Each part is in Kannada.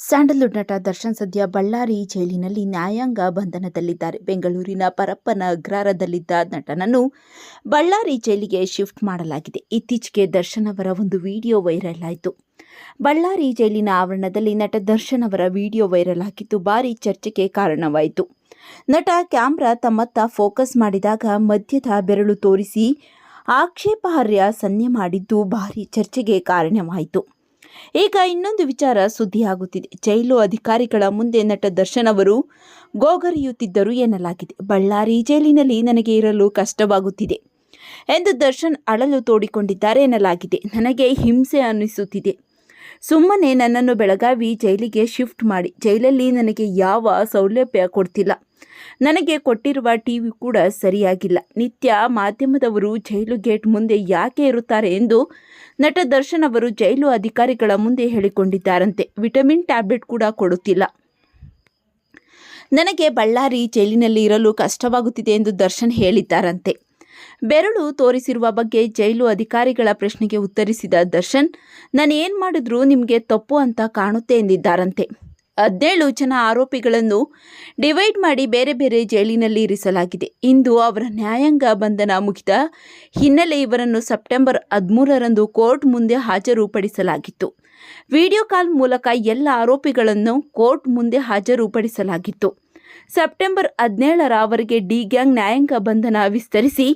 ಸ್ಯಾಂಡಲ್ವುಡ್ ನಟ ದರ್ಶನ್ ಸದ್ಯ ಬಳ್ಳಾರಿ ಜೈಲಿನಲ್ಲಿ ನ್ಯಾಯಾಂಗ ಬಂಧನದಲ್ಲಿದ್ದಾರೆ. ಬೆಂಗಳೂರಿನ ಪರಪ್ಪನ ಅಗ್ರಾರದಲ್ಲಿದ್ದ ನಟನನ್ನು ಬಳ್ಳಾರಿ ಜೈಲಿಗೆ ಶಿಫ್ಟ್ ಮಾಡಲಾಗಿದೆ. ಇತ್ತೀಚೆಗೆ ದರ್ಶನ್ ಅವರ ಒಂದು ವಿಡಿಯೋ ವೈರಲ್ ಆಯಿತು. ಬಳ್ಳಾರಿ ಜೈಲಿನ ಆವರಣದಲ್ಲಿ ನಟ ದರ್ಶನ್ ಅವರ ವಿಡಿಯೋ ವೈರಲ್ ಆಗಿದ್ದು ಭಾರಿ ಚರ್ಚೆಗೆ ಕಾರಣವಾಯಿತು. ನಟ ಕ್ಯಾಮ್ರಾ ತಮ್ಮತ್ತ ಫೋಕಸ್ ಮಾಡಿದಾಗ ಮಧ್ಯದ ಬೆರಳು ತೋರಿಸಿ ಆಕ್ಷೇಪಾರ್ಹ ಸನ್ನೆ ಮಾಡಿದ್ದು ಭಾರಿ ಚರ್ಚೆಗೆ ಕಾರಣವಾಯಿತು. ಈಗ ಇನ್ನೊಂದು ವಿಚಾರ ಸುದ್ದಿಯಾಗುತ್ತಿದೆ. ಜೈಲು ಅಧಿಕಾರಿಗಳ ಮುಂದೆ ನಟ ದರ್ಶನ್ ಅವರು ಗೋಗರಿಯುತ್ತಿದ್ದರು ಎನ್ನಲಾಗಿದೆ. ಬಳ್ಳಾರಿ ಜೈಲಿನಲ್ಲಿ ನನಗೆ ಇರಲು ಕಷ್ಟವಾಗುತ್ತಿದೆ ಎಂದು ದರ್ಶನ್ ಅಳಲು ತೋಡಿಕೊಂಡಿದ್ದಾರೆ ಎನ್ನಲಾಗಿದೆ. ನನಗೆ ಹಿಂಸೆ ಅನ್ನಿಸುತ್ತಿದೆ. ಸುಮ್ಮನೆ ನನ್ನನ್ನು ಬೆಳಗಾವಿ ಜೈಲಿಗೆ ಶಿಫ್ಟ್ ಮಾಡಿ. ಜೈಲಲ್ಲಿ ನನಗೆ ಯಾವ ಸೌಲಭ್ಯ ಕೊಡ್ತಿಲ್ಲ. ನನಗೆ ಕೊಟ್ಟಿರುವ ಟಿ ವಿ ಕೂಡ ಸರಿಯಾಗಿಲ್ಲ. ನಿತ್ಯ ಮಾಧ್ಯಮದವರು ಜೈಲು ಗೇಟ್ ಮುಂದೆ ಯಾಕೆ ಇರುತ್ತಾರೆ ಎಂದು ನಟ ದರ್ಶನ್ ಅವರು ಜೈಲು ಅಧಿಕಾರಿಗಳ ಮುಂದೆ ಹೇಳಿಕೊಂಡಿದ್ದಾರಂತೆ. ವಿಟಮಿನ್ ಟ್ಯಾಬ್ಲೆಟ್ ಕೂಡ ಕೊಡುತ್ತಿಲ್ಲ. ನನಗೆ ಬಳ್ಳಾರಿ ಜೈಲಿನಲ್ಲಿ ಇರಲು ಕಷ್ಟವಾಗುತ್ತಿದೆ ಎಂದು ದರ್ಶನ್ ಹೇಳಿದ್ದಾರಂತೆ. ಬೆರಳು ತೋರಿಸಿರುವ ಬಗ್ಗೆ ಜೈಲು ಅಧಿಕಾರಿಗಳ ಪ್ರಶ್ನೆಗೆ ಉತ್ತರಿಸಿದ ದರ್ಶನ್, ನಾನು ಏನು ಮಾಡಿದ್ರೂ ನಿಮಗೆ ತಪ್ಪು ಅಂತ ಕಾಣುತ್ತೆ ಎಂದಿದ್ದಾರಂತೆ. ಹದಿನೇಳು ಜನ ಆರೋಪಿಗಳನ್ನು ಡಿವೈಡ್ ಮಾಡಿ ಬೇರೆ ಬೇರೆ ಜೈಲಿನಲ್ಲಿ ಇರಿಸಲಾಗಿದೆ. ಇಂದು ಅವರ ನ್ಯಾಯಾಂಗ ಬಂಧನ ಮುಗಿದ ಹಿನ್ನೆಲೆ ಇವರನ್ನು ಸೆಪ್ಟೆಂಬರ್ ಹದಿಮೂರರಂದು ಕೋರ್ಟ್ ಮುಂದೆ ಹಾಜರುಪಡಿಸಲಾಗಿತ್ತು. ವಿಡಿಯೋ ಕಾಲ್ ಮೂಲಕ ಎಲ್ಲ ಆರೋಪಿಗಳನ್ನು ಕೋರ್ಟ್ ಮುಂದೆ ಹಾಜರುಪಡಿಸಲಾಗಿತ್ತು. ಸೆಪ್ಟೆಂಬರ್ ಹದಿನೇಳರ ಅವರಿಗೆ ಡಿ ಗ್ಯಾಂಗ್ ನ್ಯಾಯಾಂಗ ಬಂಧನ ವಿಸ್ತರಿಸಿ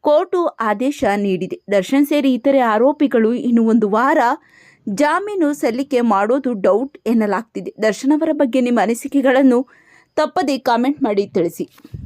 ಕೋರ್ಟು ಆದೇಶ ನೀಡಿದೆ. ದರ್ಶನ್ ಸೇರಿ ಇತರೆ ಆರೋಪಿಗಳು ಇನ್ನು ಒಂದು ವಾರ ಜಾಮೀನು ಸಲ್ಲಿಕೆ ಮಾಡೋದು ಡೌಟ್ ಎನ್ನಲಾಗ್ತಿದೆ. ದರ್ಶನ್ ಅವರ ಬಗ್ಗೆ ನಿಮ್ಮ ಅನಿಸಿಕೆಗಳನ್ನು ತಪ್ಪದೇ ಕಾಮೆಂಟ್ ಮಾಡಿ ತಿಳಿಸಿ.